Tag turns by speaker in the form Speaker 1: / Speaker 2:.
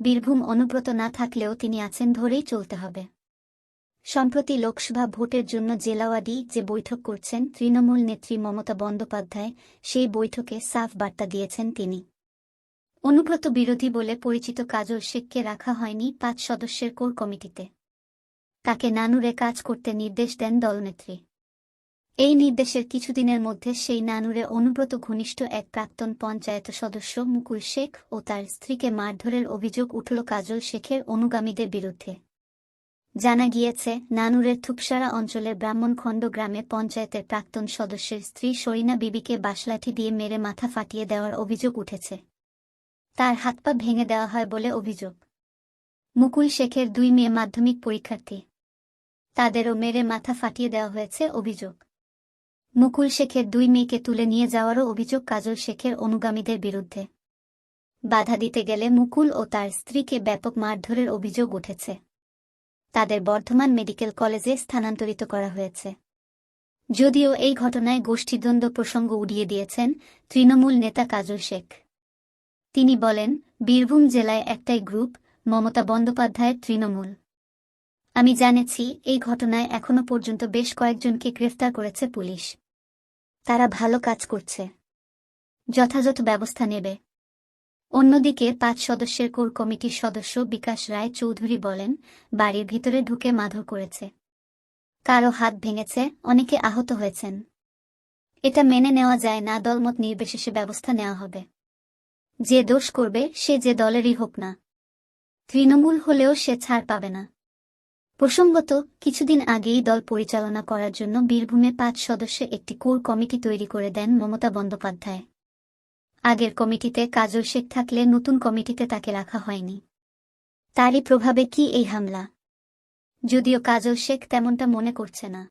Speaker 1: বীরভূম অনুব্রত না থাকলেও তিনি আছেন ধরেই চলতে হবে। সম্প্রতি লোকসভা ভোটের জন্য জেলাওয়াডি যে বৈঠক করছেন তৃণমূল নেত্রী মমতা বন্দ্যোপাধ্যায়, সেই বৈঠকে সাফ বার্তা দিয়েছেন তিনি। অনুব্রত বিরোধী বলে পরিচিত কাজল শেখকে রাখা হয়নি পাঁচ সদস্যের কোর কমিটিতে। তাকে নানুরে কাজ করতে নির্দেশ দেন দলনেত্রী। এই নির্দেশের কিছুদিনের মধ্যে সেই নানুরে অনুব্রত ঘনিষ্ঠ এক প্রাক্তন পঞ্চায়েত সদস্য মুকুল শেখ ও তার স্ত্রীকে মারধরের অভিযোগ উঠল কাজল শেখের অনুগামীদের বিরুদ্ধে। জানা গিয়েছে, নানুরের থুপসারা অঞ্চলের ব্রাহ্মণখণ্ড গ্রামে পঞ্চায়েতের প্রাক্তন সদস্যের স্ত্রী সরিনা বিবিকে বাসলাঠি দিয়ে মেরে মাথা ফাটিয়ে দেওয়ার অভিযোগ উঠেছে। তার হাত পা ভেঙে দেওয়া হয় বলে অভিযোগ। মুকুল শেখের দুই মেয়ে মাধ্যমিক পরীক্ষার্থী। তাদেরও মেরে মাথা ফাটিয়ে দেওয়া হয়েছে অভিযোগ। মুকুল শেখের দুই মেয়েকে তুলে নিয়ে যাওয়ারও অভিযোগ কাজল শেখের অনুগামীদের বিরুদ্ধে। বাধা দিতে গেলে মুকুল ও তার স্ত্রীকে ব্যাপক মারধরের অভিযোগ উঠেছে। তাদের বর্ধমান মেডিকেল কলেজে স্থানান্তরিত করা হয়েছে। যদিও এই ঘটনায় গোষ্ঠীদ্বন্দ্ব প্রসঙ্গ উড়িয়ে দিয়েছেন তৃণমূল নেতা কাজল শেখ। তিনি বলেন, বীরভূম জেলায় একটাই গ্রুপ, মমতা বন্দ্যোপাধ্যায়ের তৃণমূল। আমি জানেছি, এই ঘটনায় এখনও পর্যন্ত বেশ কয়েকজনকে গ্রেফতার করেছে পুলিশ। তারা ভালো কাজ করছে। যথাযথ ব্যবস্থা নেবে। অন্যদিকে পাঁচ সদস্যের কোর কমিটির সদস্য বিকাশ রায় চৌধুরী বলেন, বাড়ির ভিতরে ঢুকে মাধর করেছে। কারও হাত ভেঙেছে, অনেকে আহত হয়েছেন। এটা মেনে নেওয়া যায় না, দলমত নির্বিশেষে ব্যবস্থা নেওয়া হবে। যে দোষ করবে, সে যে দলেরই হোক না। তৃণমূল হলেও সে ছাড় পাবে না। প্রসঙ্গত, কিছুদিন আগেই দল পরিচালনা করার জন্য বীরভূমে পাঁচ সদস্য একটি কোর কমিটি তৈরি করে দেন মমতা বন্দ্যোপাধ্যায়। আগের কমিটিতে কাজল শেখ থাকলে নতুন কমিটিতে তাকে রাখা হয়নি। তারই প্রভাবে কি এই হামলা? যদিও কাজল শেখ তেমনটা মনে করছে না।